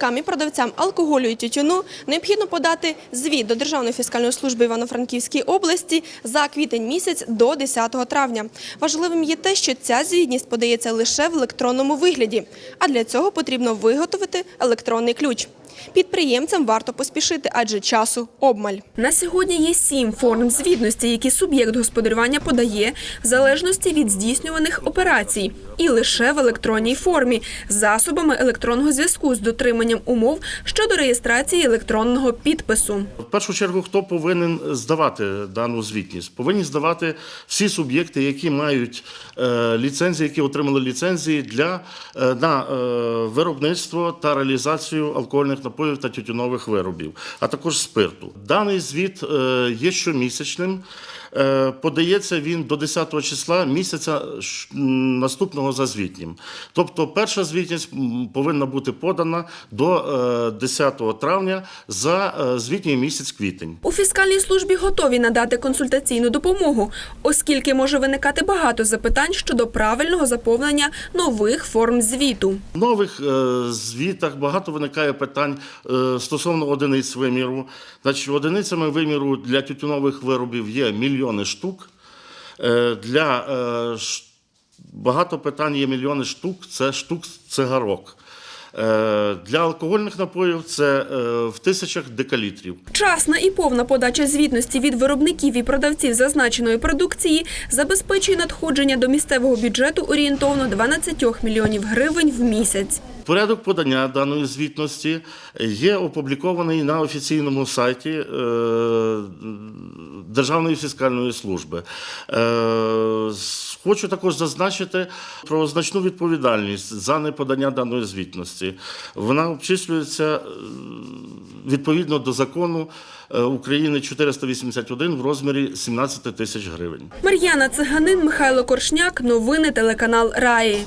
виробникам і продавцям алкоголю і тютюну необхідно подати звіт до Державної фіскальної служби Івано-Франківської області за квітень місяць до 10 травня. Важливим є те, що ця звітність подається лише в електронному вигляді, а для цього потрібно виготовити електронний ключ. Підприємцям варто поспішити, адже часу обмаль. На сьогодні є сім форм звітності, які суб'єкт господарювання подає в залежності від здійснюваних операцій, і лише в електронній формі засобами електронного зв'язку з дотриманням умов щодо реєстрації електронного підпису. В першу чергу, хто повинен здавати дану звітність? Повинні здавати всі суб'єкти, які мають е, ліцензії, які отримали ліцензії для е, на е, виробництво та реалізацію алкогольних напоїв та тютюнових виробів, а також спирту. Даний звіт є щомісячним. Подається він до 10 числа місяця наступного за звітнім. Тобто перша звітність повинна бути подана до е, 10 травня за е, звітній місяць квітень. У фіскальній службі готові надати консультаційну допомогу, оскільки може виникати багато запитань щодо правильного заповнення нових форм звіту. В нових е, звітах багато виникає питань е, стосовно одиниць виміру. Значить, одиницями виміру для тютюнових виробів є мільйони штук. Е, Для е, багато питань є мільйони штук, це штук цигарок. Е, Для алкогольних напоїв це е, в тисячах декалітрів. Вчасна і повна подача звітності від виробників і продавців зазначеної продукції забезпечує надходження до місцевого бюджету орієнтовно 12 мільйонів гривень в місяць. Порядок подання даної звітності є опублікований на офіційному сайті е, Державної фіскальної служби. Е, Хочу також зазначити про значну відповідальність за неподання даної звітності. Вона обчислюється е, відповідно до закону е, України 481 в розмірі 17 тисяч гривень. Мар'яна Циганин, Михайло Коршняк. Новини телеканал Раї.